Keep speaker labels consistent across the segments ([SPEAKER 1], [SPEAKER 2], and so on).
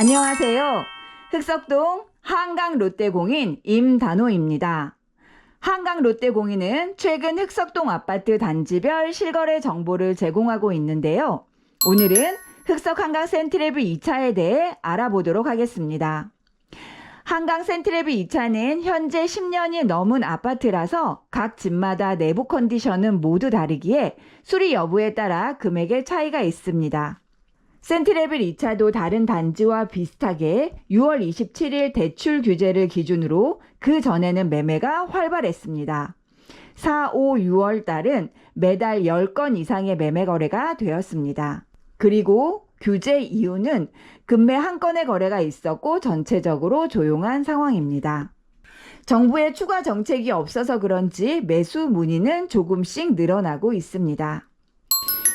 [SPEAKER 1] 안녕하세요. 흑석동 한강 롯데공인 임단호입니다. 한강 롯데공인은 최근 흑석동 아파트 단지별 실거래 정보를 제공하고 있는데요. 오늘은 흑석 한강 센트레비 2차에 대해 알아보도록 하겠습니다. 한강 센트레비 2차는 현재 10년이 넘은 아파트라서 각 집마다 내부 컨디션은 모두 다르기에 수리 여부에 따라 금액의 차이가 있습니다. 센트레빌 2차도 다른 단지와 비슷하게 6월 27일 대출 규제를 기준으로 그 전에는 매매가 활발했습니다. 4, 5, 6월 달은 매달 10건 이상의 매매 거래가 되었습니다. 그리고 규제 이유는 금매 한 건의 거래가 있었고 전체적으로 조용한 상황입니다. 정부의 추가 정책이 없어서 그런지 매수 문의는 조금씩 늘어나고 있습니다.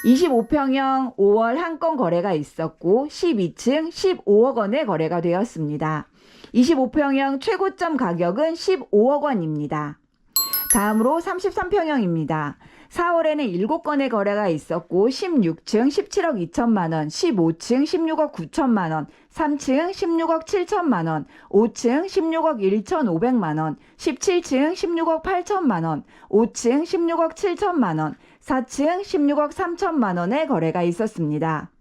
[SPEAKER 1] 25평형 5월 한 건 거래가 있었고 12층 15억 원의 거래가 되었습니다. 25평형 최고점 가격은 15억 원입니다. 다음으로 33평형입니다. 4월에는 7건의 거래가 있었고 16층 17억 2천만 원, 15층 16억 9천만 원, 3층 16억 7천만 원, 5층 16억 1천5백만 원, 17층 16억 8천만 원, 5층 16억 7천만 원, 4층 16억 3천만 원의 거래가 있었습니다.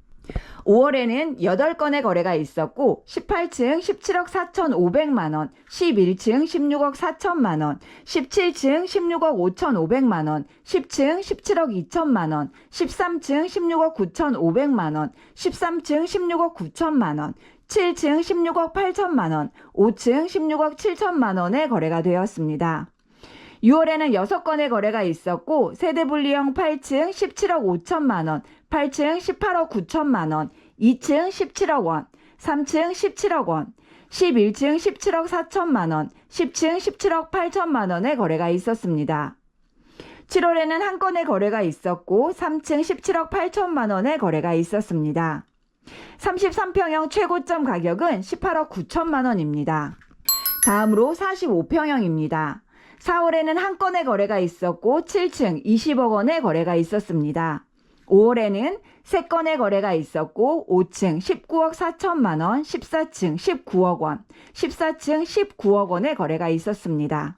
[SPEAKER 1] 5월에는 8건의 거래가 있었고 18층 17억 4천5백만 원, 11층 16억 4천만 원, 17층 16억 5천5백만 원, 10층 17억 2천만 원, 13층 16억 9천5백만 원, 13층 16억 9천만 원, 7층 16억 8천만 원, 5층 16억 7천만 원의 거래가 되었습니다. 6월에는 6건의 거래가 있었고 세대 분리형 8층 17억 5천만 원, 8층 18억 9천만 원, 2층 17억 원, 3층 17억 원, 11층 17억 4천만 원, 10층 17억 8천만 원의 거래가 있었습니다. 7월에는 한 건의 거래가 있었고 3층 17억 8천만 원의 거래가 있었습니다. 33평형 최고점 가격은 18억 9천만 원입니다. 다음으로 45평형입니다. 4월에는 한 건의 거래가 있었고 7층 20억 원의 거래가 있었습니다. 5월에는 3건의 거래가 있었고 5층 19억 4천만 원, 14층 19억 원, 14층 19억 원의 거래가 있었습니다.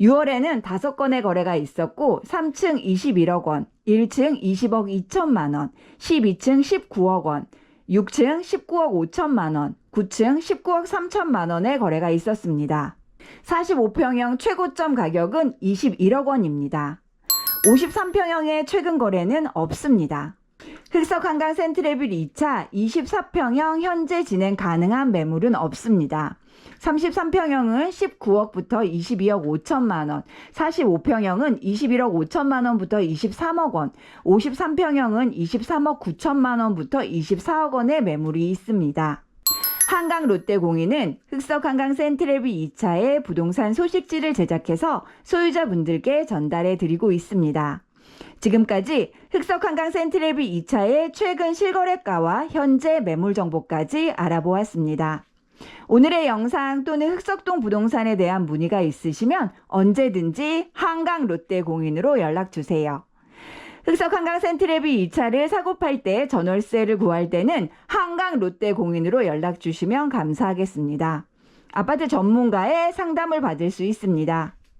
[SPEAKER 1] 6월에는 5건의 거래가 있었고 3층 21억 원, 1층 20억 2천만 원, 12층 19억 원, 6층 19억 5천만 원, 9층 19억 3천만 원의 거래가 있었습니다. 45평형 최고점 가격은 21억 원입니다. 53평형의 최근 거래는 없습니다. 흑석 한강 센트레빌 2차 24평형 현재 진행 가능한 매물은 없습니다. 33평형은 19억부터 22억 5천만 원, 45평형은 21억 5천만 원부터 23억 원, 53평형은 23억 9천만 원부터 24억 원의 매물이 있습니다. 한강 롯데공인은 흑석 한강 센트레비 2차의 부동산 소식지를 제작해서 소유자분들께 전달해 드리고 있습니다. 지금까지 흑석 한강 센트레비 2차의 최근 실거래가와 현재 매물 정보까지 알아보았습니다. 오늘의 영상 또는 흑석동 부동산에 대한 문의가 있으시면 언제든지 한강 롯데공인으로 연락 주세요. 흑석 한강 센트레비 2차를 사고 팔 때 전월세를 구할 때는 한강 롯데 공인으로 연락 주시면 감사하겠습니다. 아파트 전문가의 상담을 받을 수 있습니다.